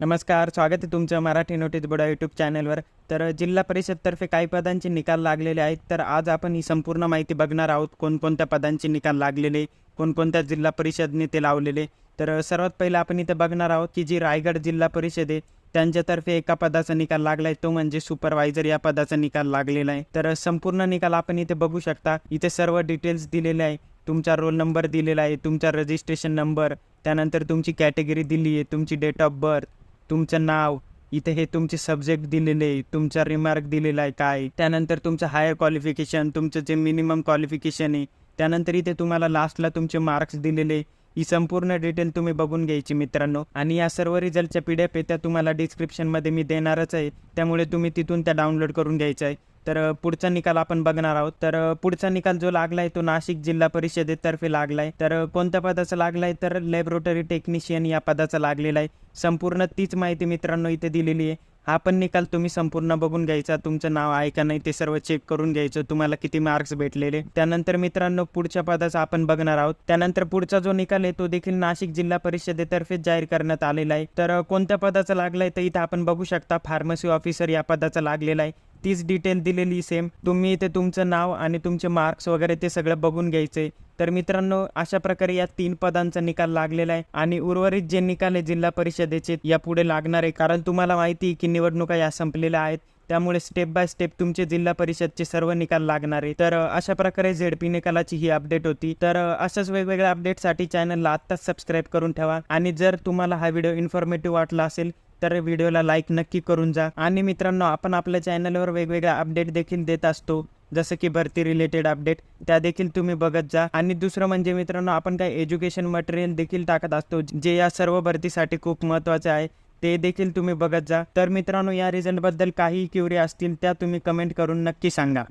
नमस्कार स्वागत आहे तुमचं मराठी नोटीस बोर्ड यूट्यूब चॅनलवर तर जिल्हा परिषदतर्फे काही पदांचे निकाल लागलेले आहेत. तर आज आपण ही संपूर्ण माहिती बघणार आहोत कोणकोणत्या पदांचे निकाल लागलेले कोणकोणत्या जिल्हा परिषदने ते लावलेले. तर सर्वात पहिलं आपण इथे बघणार आहोत की जी रायगड जिल्हा परिषद आहे त्यांच्यातर्फे एका पदाचा निकाल लागला आहे तो म्हणजे सुपरवायझर या पदाचा निकाल लागलेला आहे. तर संपूर्ण निकाल आपण इथे बघू शकता. इथे सर्व डिटेल्स दिलेले आहे. तुमचा रोल नंबर दिलेला आहे तुमचा रजिस्ट्रेशन नंबर त्यानंतर तुमची कॅटेगरी दिली आहे तुमची डेट ऑफ बर्थ तुमचं नाव इथे हे तुमचे सब्जेक्ट दिलेले आहे, तुमचा रिमार्क दिलेला आहे काय? त्यानंतर तुमचं हायर क्वालिफिकेशन तुमचं जे मिनिमम क्वालिफिकेशन आहे त्यानंतर इथे तुम्हाला लास्टला तुमचे मार्क्स दिलेले. आहे. ही संपूर्ण डिटेल तुम्ही बघून घ्यायची मित्रांनो. आणि या सर्व रिझल्टच्या पी डी एफ आहे त्या तुम्हाला डिस्क्रिप्शनमध्ये मी देणारच आहे. त्यामुळे तुम्ही तिथून त्या डाउनलोड करून घ्यायचं आहे. तर पुढचा निकाल आपण बघणार आहोत. तर पुढचा निकाल जो लागला आहे तो नाशिक जिल्हा परिषदेतर्फे लागला आहे तर कोणत्या पदाचा लागला आहे तर लॅबोरेटरी टेक्निशियन या पदाचा लागलेला आहे. संपूर्ण तीच माहिती मित्रांनो इथे दिलेली आहे. हा पण निकाल तुम्ही संपूर्ण बघून घ्यायचा. तुमचं नाव आहे का नाही ते सर्व चेक करून घ्यायचं. तुम्हाला किती मार्क्स भेटलेले. त्यानंतर मित्रांनो पुढच्या पदाचा आपण बघणार आहोत. त्यानंतर पुढचा जो निकाल आहे तो देखील नाशिक जिल्हा परिषदेतर्फे जाहीर करण्यात आलेला आहे. तर कोणत्या पदाचा लागलाय तर इथं आपण बघू शकता. फार्मसी ऑफिसर या पदाचा लागलेला आहे. तीच डिटेल दिलेली सेम तुम्ही इथे तुमचं नाव आणि तुमचे मार्क्स वगैरे ते सगळं बघून घ्यायचे. तर मित्रांनो अशा प्रकारे या तीन पदांचा निकाल लागलेला आहे. आणि उर्वरित जे निकाल आहे जिल्हा परिषदेचे यापुढे लागणार आहे. कारण तुम्हाला माहिती आहे की निवडणुका या संपलेल्या आहेत. त्यामुळे स्टेप बाय स्टेप तुमचे जिल्हा परिषदचे सर्व निकाल लागणार आहे. तर अशा प्रकारे झेडपी निकालाची ही अपडेट होती. तर अशाच वेगवेगळ्या अपडेटसाठी चॅनलला आत्ताच सबस्क्राईब करून ठेवा. आणि जर तुम्हाला हा व्हिडिओ इन्फॉर्मेटिव्ह वाटला असेल तर व्हिडिओला लाईक नक्की करून जा. आणि मित्रांनो आपण आपल्या चॅनलवर वेगवेगळ्या अपडेट देखील देत असतो. जसं की भरती रिलेटेड अपडेट त्या देखील तुम्ही बघत जा. आणि दुसरं म्हणजे मित्रांनो आपण काही एज्युकेशन मटेरियल देखील टाकत असतो जे या सर्व भरतीसाठी खूप महत्त्वाचे आहे ते देखील तुम्ही बघत जा. तर मित्रांनो या रिझल्टबद्दल काही क्युरी असतील त्या तुम्ही कमेंट करून नक्की सांगा.